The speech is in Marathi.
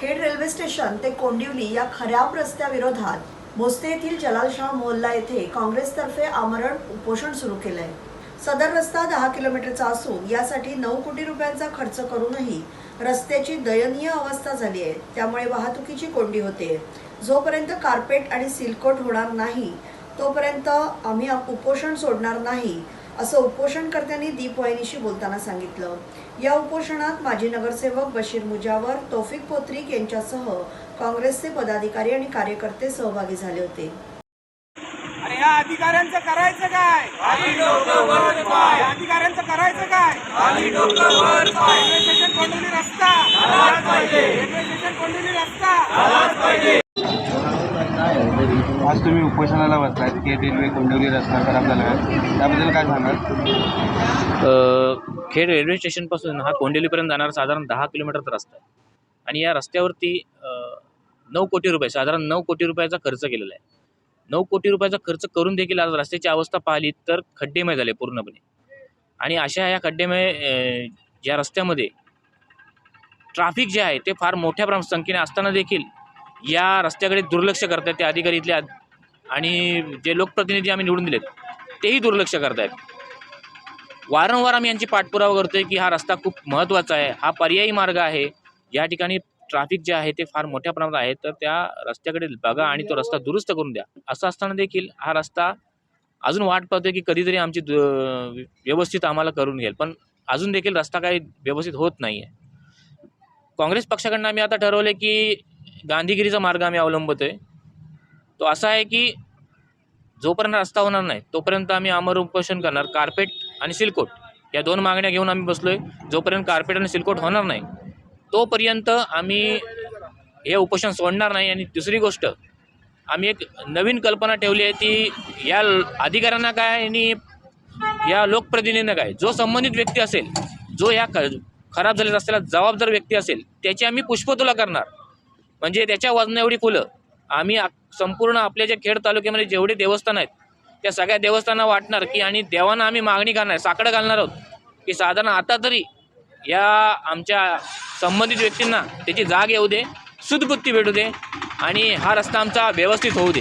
खेड रेल्वे स्टेशन ते कोंडिवली या खराब रस्त्याविरोधात मोस्ते येथील जलालशाह मोहल्ला येथे काँग्रेसतर्फे आमरण उपोषण सुरू केलं आहे सदर रस्ता दहा किलोमीटरचा असून यासाठी नऊ कोटी रुपयांचा खर्च करूनही रस्त्याची दयनीय अवस्था झाली आहे. त्यामुळे वाहतुकीची कोंडी होते. जोपर्यंत कार्पेट आणि सिलकोट होणार नाही तोपर्यंत आम्ही उपोषण सोडणार नाही असं उपोषणकर्त्यांनी दीपवाहिनीशी बोलताना सांगितलं. या उपोषणात माजी नगरसेवक बशीर मुजावर तौफिक पोत्रिक यांच्यासह काँग्रेसचे पदाधिकारी आणि कार्यकर्ते सहभागी झाले होते. अरे या अधिकाऱ्यांचं करायचं काय? या अधिकाऱ्यांचं करायचं काय? रस्ता रेल्वे स्टेशन कोंडोली रस्ता आज तुम्ही उपोषणाला बसलात की रेल्वे कोंडवली रस्ता खराब झाला आहे त्याबद्दल काय सांगाल? खेड रेल्वे स्टेशनपासून हा कोंडवलीपर्यंत जाणारा साधारण दहा किलोमीटरचा रस्ता आहे. आणि या रस्त्यावरती नऊ कोटी रुपये साधारण नऊ कोटी रुपयाचा खर्च केलेला आहे. नऊ कोटी रुपयाचा खर्च करून देखील आज रस्त्याची अवस्था पाहिली तर खड्डेमय झाले पूर्णपणे. आणि अशा या खड्डेमय या रस्त्यामध्ये ट्राफिक जे आहे ते फार मोठ्या प्रमाणात संख्येने असताना देखील या रस्त्याकडे दुर्लक्ष करतात ते अधिकारी इथले आणि जे लोकप्रतिनिधी आम्ही निवडून दिलेत तेही दुर्लक्ष करतायत. वारंवार आम्ही यांची पाठपुरावा करतोय की हा रस्ता खूप महत्त्वाचा आहे हा पर्यायी मार्ग आहे. या ठिकाणी ट्रॅफिक जे आहे ते फार मोठ्या प्रमाणात आहे तर त्या रस्त्याकडे बघा आणि तो रस्ता दुरुस्त करून द्या. असं असताना देखील हा रस्ता अजून वाट पाहतोय की कधीतरी आमची व्यवस्थित आम्हाला करून घेईल. पण अजून देखील रस्ता काही व्यवस्थित होत नाही आहे काँग्रेस पक्षाकडनं आम्ही आता ठरवले की गांधीगिरीचा मार्ग आम्ही अवलंबतोय. तो असा आहे की जोपर्यंत रस्ता होणार नाही तोपर्यंत आम्ही अमर उपोषण करणार. कार्पेट आणि सिलकोट या दोन मागण्या घेऊन आम्ही बसलोय. जोपर्यंत कार्पेट आणि सिलकोट होणार नाही तोपर्यंत आम्ही हे उपोषण सोडणार नाही. आणि दुसरी गोष्ट आम्ही एक नवीन कल्पना ठेवली आहे ती या अधिकाऱ्यांना काय आणि या लोकप्रतिनिधींना काय जो संबंधित व्यक्ती असेल जो या ख खराब झालेल्या रस्त्याला जबाबदार व्यक्ती असेल त्याची आम्ही पुष्पतुला करणार. म्हणजे त्याच्या वजना एवढी फुलं. आम्ही संपूर्ण आपल्या ज्या खेड तालुक्यामध्ये जेवढे देवस्थान आहेत त्या सगळ्या देवस्थाना वाटणार की आणि देवांना आम्ही मागणी करणार साकडं घालणार आहोत. की साधारण आता तरी या आमच्या संबंधित व्यक्तींना त्याची जाग येऊ दे सुदबुद्धी भेटू दे आणि हा रस्ता आमचा व्यवस्थित होऊ दे.